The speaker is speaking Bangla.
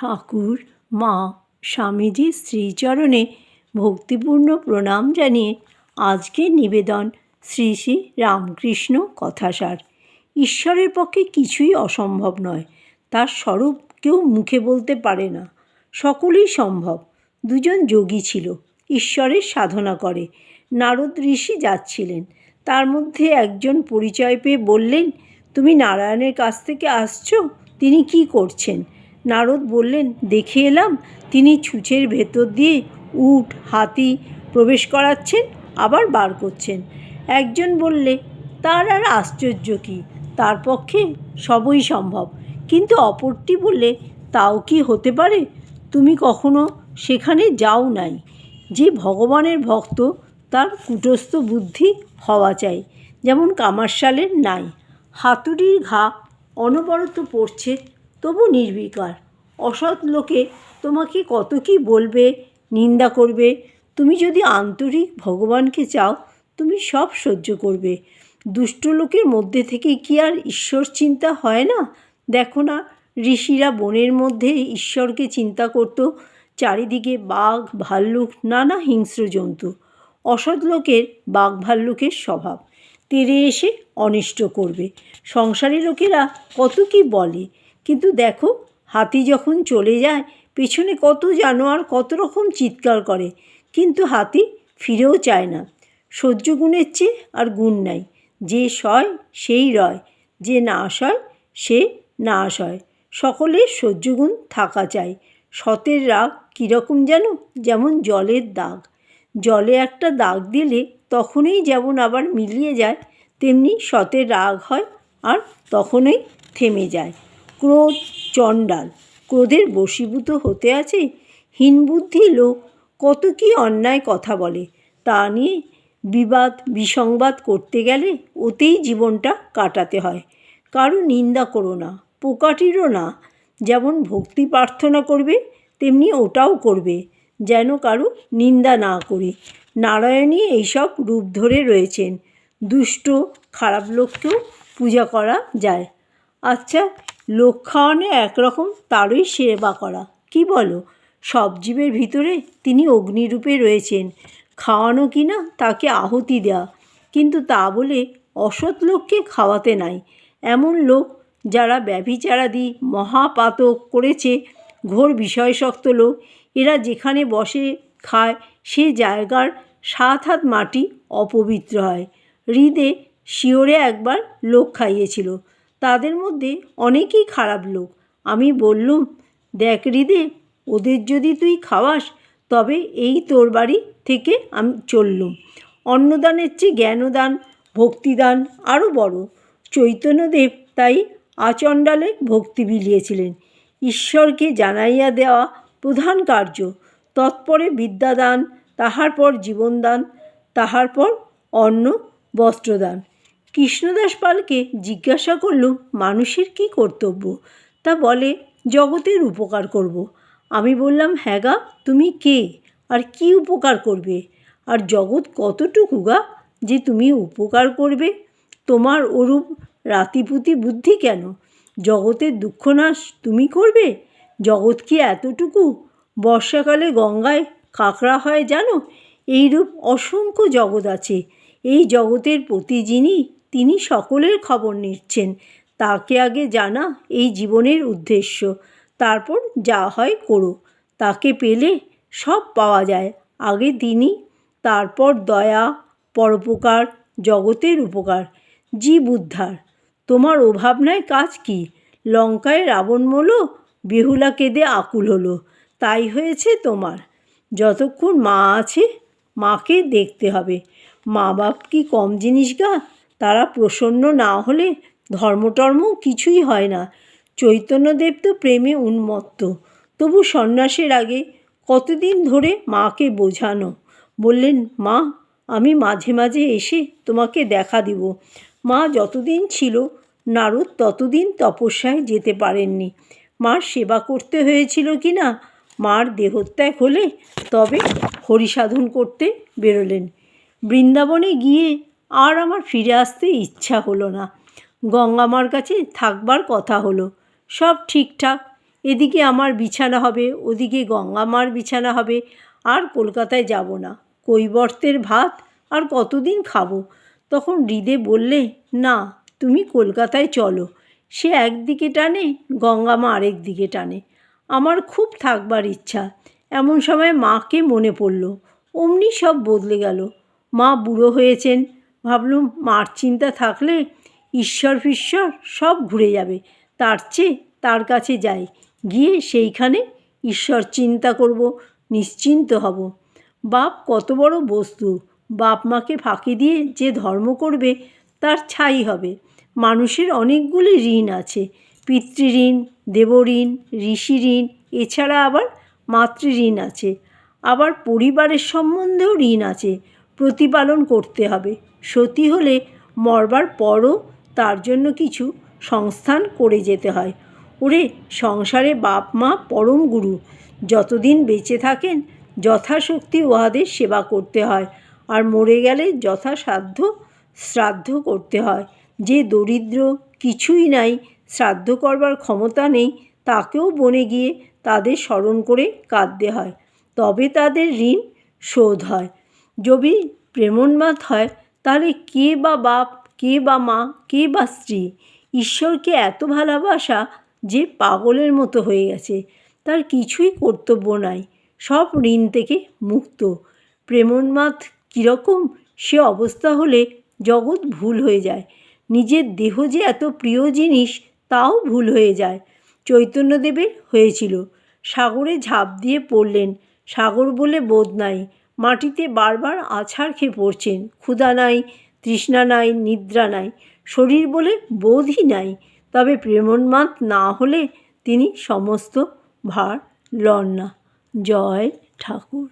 ঠাকুর, মা স্বামীজির শ্রীচরণে ভক্তিপূর্ণ প্রণাম জানিয়ে আজকের নিবেদন শ্রী শ্রী রামকৃষ্ণ কথাসার। ঈশ্বরের পক্ষে কিছুই অসম্ভব নয়, তার স্বরূপ কেউ মুখে বলতে পারে না। সকলেই সম্ভব, দুজন যোগী ছিল, ঈশ্বরের সাধনা করে। নারদ ঋষি যাচ্ছিলেন, তার মধ্যে একজন পরিচয় পেয়ে বললেন, তুমি নারায়ণের কাছ থেকে আসছো? তিনি কি করছেন? নারদ বললেন, দেখে এলাম, তিনি ছুঁচের ভেতর দিয়ে উট, হাতি প্রবেশ করাচ্ছেন, আবার বার করছেন। একজন বললে, তার আর আশ্চর্য কী? তার পক্ষে সবই সম্ভব। কিন্তু অপরটি বললে, তাও কি হতে পারে? তুমি কখনো সেখানে যাও নাই। যে ভগবানের ভক্ত, তার কুটস্থ বুদ্ধি হওয়া চাই। যেমন কামারশালের নাই। হাতুড়ির ঘা অনবরত পড়ছে তবু নির্বিকার। অসৎ লোকে তোমাকে কত কি বলবে, নিন্দা করবে। তুমি যদি আন্তরিক ভগবানকে চাও, তুমি সব সহ্য করবে। দুষ্ট লোকের মধ্যে থেকে কি আর ঈশ্বর চিন্তা হয় না? দেখো না, ঋষিরা বনের মধ্যে ঈশ্বরকে চিন্তা করত, চারিদিকে বাঘ, ভাল্লুক, নানা হিংস্র জন্তু। অসৎ লোকের বাঘ, ভাল্লুকের স্বভাব। তেরে এসে অনিষ্ট করবে। সংসারী লোকেরা কত কি বলে? কিন্তু দেখো, হাতি যখন চলে যায়, পেছনে কত জানোয়ার কত রকম চিৎকার করে। কিন্তু হাতি ফিরেও চায় না। সহ্য গুণের চেয়ে আর গুণ নাই। যে সয়, সেই রয়। যে না সয়, সে না সয়। সকলের সহ্যগুণ থাকা চাই। সতের রাগ কীরকম যেন? যেমন জলের দাগ। জলে একটা দাগ দিলে তখনই যেমন আবার মিলিয়ে যায়, তেমনি সতের রাগ হয় আর তখনই থেমে যায়। ক্রোধ চণ্ডাল। ক্রোধের বশীভূত হতে আছে হীনবুদ্ধি লোক। কত কি অন্যায় কথা বলে। তা নিয়ে বিবাদ, বিসংবাদ করতে গেলে ওতেই জীবনটা কাটাতে হয়। কারও নিন্দা করো না, পোকাটিরও না। যেমন ভক্তি প্রার্থনা করবে, তেমনি ওটাও করবে, যেন কারও নিন্দা না করি। নারায়ণই এইসব রূপ ধরে রয়েছেন। দুষ্ট, খারাপ লোককেও পূজা করা যায়। আচ্ছা লোক খাওয়ানো একরকম তারই সেবা করা। কি বলো? সব জীবের ভিতরে তিনি অগ্নিরূপে রয়েছেন। খাওয়ানো কি না তাকে আহুতি দেওয়া কিন্তু তা বলে অসৎ লোককে খাওয়াতে নাই। এমন লোক যারা ব্যভিচারাদি, মহাপাতক করেছে, ঘোর বিষয়শক্ত লোক। এরা যেখানে বসে খায়, সে জায়গার সাত হাত মাটি অপবিত্র হয়। হৃদে শিওরে একবার লোক খাইয়েছিল। তাদের মধ্যে অনেকেই খারাপ লোক। আমি বললুম, দেখ হৃদে, ওদের যদি তুই খাওয়াস, তবে এই তোর বাড়ি থেকে আমি চললুম। অন্নদানের চেয়ে জ্ঞানদান, ভক্তিদান আরও বড়। চৈতন্যদেব তাই আচণ্ডালে ভক্তি বিলিয়েছিলেন। ঈশ্বরকে জানাইয়া দেওয়া প্রধান কার্য। তৎপরে বিদ্যাদান, তাহার পর জীবনদান, তাহার পর অন্ন, বস্ত্রদান। কৃষ্ণদাস পালকে জিজ্ঞাসা করল, মানুষের কি কর্তব্য? তা বলে, জগতের উপকার করব। আমি বললাম হ্যাঁ গা, তুমি কে? আর কি উপকার করবে? আর জগৎ কতটুকু গা যে তুমি উপকার করবে? তোমার ওরূপ রাতিপুতি বুদ্ধি কেন? জগতের দুঃখনাশ তুমি করবে? জগৎ কি এতটুকু? বর্ষাকালে গঙ্গায় কাঁকড়া হয় জানো? এইরূপ অসংখ্য জগৎ আছে। এই জগতের প্রতি যিনি তিনি সকলের খবর নিচ্ছেন। তাকে আগে জানা এই জীবনের উদ্দেশ্য, তারপর যা হয় করো তাকে পেলে সব পাওয়া যায়। আগে তিনি, তারপর দয়া, পরোপকার, জগতের উপকার। জীব উদ্ধার। তোমার অভাব অভাবনায় কাজ কি? লঙ্কায় রাবণ মলো, বেহুলা কেঁদে আকুল হলো। তাই হয়েছে তোমার। যতক্ষণ মা আছে, মাকে দেখতে হবে। মা বাপ কি কম জিনিস গা? তারা প্রসন্ন না হলে ধর্মটর্ম কিছুই হয় না। চৈতন্যদেব তো প্রেমে উন্মত্ত। তবু সন্ন্যাসের আগে কতদিন ধরে মাকে বোঝানো? বললেন, মা, আমি মাঝে মাঝে এসে তোমাকে দেখা দিব। মা যতদিন ছিল, নারদ ততদিন তপস্যায় যেতে পারেননি। মার সেবা করতে হয়েছিল কি না? মার দেহত্যাগ হলে তবে হরিসাধন করতে বেরোলেন। বৃন্দাবনে গিয়ে আর আমার ফিরে আসতে ইচ্ছা হলো না। গঙ্গামার কাছে থাকবার কথা হলো। সব ঠিকঠাক। এদিকে আমার বিছানা হবে, ওদিকে গঙ্গামার বিছানা হবে। আর কলকাতায় যাব না। কৈবর্তের ভাত আর কতদিন খাব? তখন হৃদে বললে, না, তুমি কলকাতায় চলো। সে একদিকে টানে গঙ্গামা আরেক দিকে টানে। আমার খুব থাকবার ইচ্ছা। এমন সময় মাকে মনে পড়ল। অমনি সব বদলে গেল। মা বুড়ো হয়েছেন। ভাবলুম, মার চিন্তা থাকলে ঈশ্বর ফিশ্বর সব ঘুরে যাবে। তার চেয়ে তার কাছে যাই। গিয়ে সেইখানে ঈশ্বর চিন্তা করব, নিশ্চিন্ত হব। বাপ কত বড় বস্তু। বাপ মাকে ফাঁকি দিয়ে যে ধর্ম করবে, তার ছাই হবে। মানুষের অনেকগুলি ঋণ আছে। পিতৃঋণ দেবঋণ ঋষি ঋণ, এছাড়া আবার মাতৃঋণ আছে। আবার পরিবারের সম্বন্ধেও ঋণ আছে। প্রতিপালন করতে হবে। সতী হলে মরবার পরও তার জন্য কিছু সংস্থান করে যেতে হয়। ওরে সংসারে বাপ মা পরম গুরু, যতদিন বেঁচে থাকেন যথাশক্তি উহাদের সেবা করতে হয় আর মরে গেলে যথাসাধ্য শ্রাদ্ধ করতে হয়। যে দরিদ্র কিছুই নাই, শ্রাদ্ধ করবার ক্ষমতা নেই, তাকেও বনে গিয়ে তাদের স্মরণ করে কাঁদতে হয়। তবে তাদের ঋণ শোধ হয়। যদি প্রেমোন্মাদ হয় তাহলে কে বা বাপ, কে বা মা, কে বা স্ত্রী ঈশ্বরকে এত ভালোবাসা যে পাগলের মতো হয়ে গেছে? তার কিছুই কর্তব্য নাই, সব ঋণ থেকে মুক্ত। প্রেমোন্মাদ কীরকম সে অবস্থা হলে জগৎ ভুল হয়ে যায়। নিজের দেহ যে এত প্রিয় জিনিস তাও ভুল হয়ে যায়। চৈতন্যদেবের হয়েছিল। সাগরে ঝাঁপ দিয়ে পড়লেন। সাগর বলে বোধ নাই। মাটিতে বারবার আছাড় খেয়ে পড়ছেন। ক্ষুধা নাই, তৃষ্ণা নাই, নিদ্রা নাই। শরীর বলে বোধই নাই। তবে প্রেমোন্মাদ না হলে তিনি সমস্ত ভার লন না। জয় ঠাকুর।